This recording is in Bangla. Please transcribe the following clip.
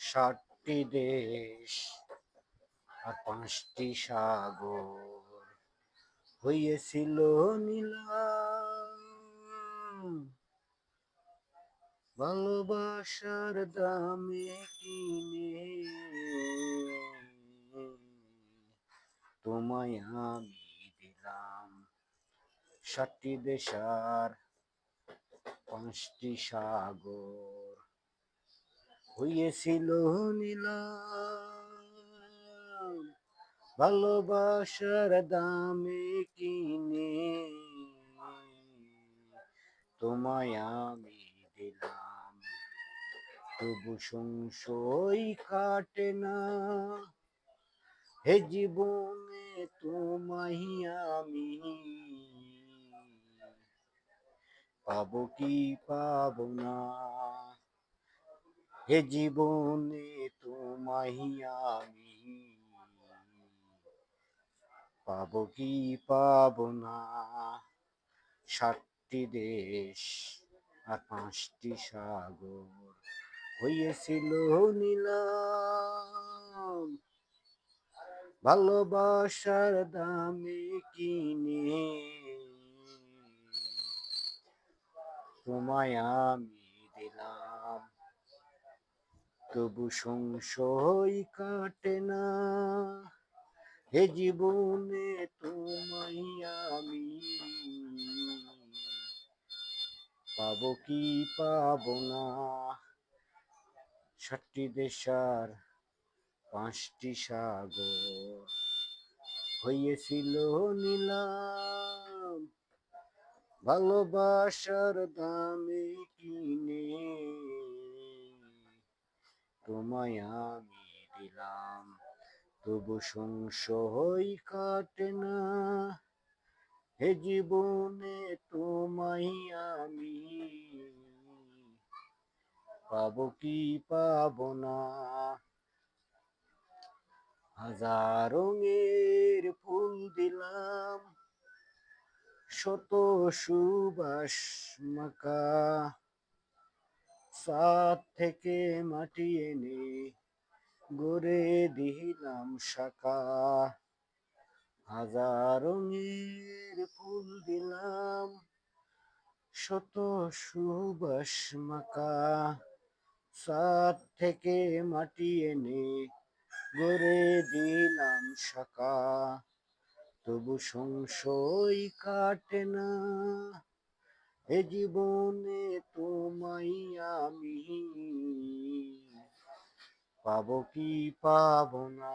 ষাটটি দেশ আর পাঁচটি সাগর। হইয়েছিল নিলাম। ভালোবাসার দামে কিনে। তোমায় আমি দিলাম। ষাটটি দেশার পাঁচটি সাগর। হইয়েছিল নিলাম, ভালোবাসার দামে কিনে। তোমায় আমি দিলাম, তবু সংশয় কাটে না। হে জীবনে তোমায় আমি পাবো কি পাবো না? হে জীবনে তোমায় আমি। পাবো কি পাবো না? ষাটটি দেশ আর পাঁচটি সাগর হইয়েছিল নিলাম। ভালোবাসার দামে কিনে তোমায় আমি দিলাম। তবু সংশয় কাটে না। হে জীবনে তোমায় আমি পাবো কি পাব না? ষাটটি দেশার, পাঁচটি সাগর, হইয়েছিল নিলাম। ভালোবাসার দামে কিনে তোমায় আমি দিলাম, তবু সংশয় কাটে না। হে জীবনে তোমায় আমি পাবো কি পাবো না? হাজার রঙের ফুল দিলাম, শত সুবাস মাকা সাত থেকে মাটি এনে গড়ে দিলাম শাখা। হাজার রঙের ফুল দিলাম শত সুবাস মাকা সাত থেকে মাটি এনে গড়ে দিলাম শাখা। তবু সংশয় কাটে না। এ জীবনে তোমাই আমি পাব কি পাব না?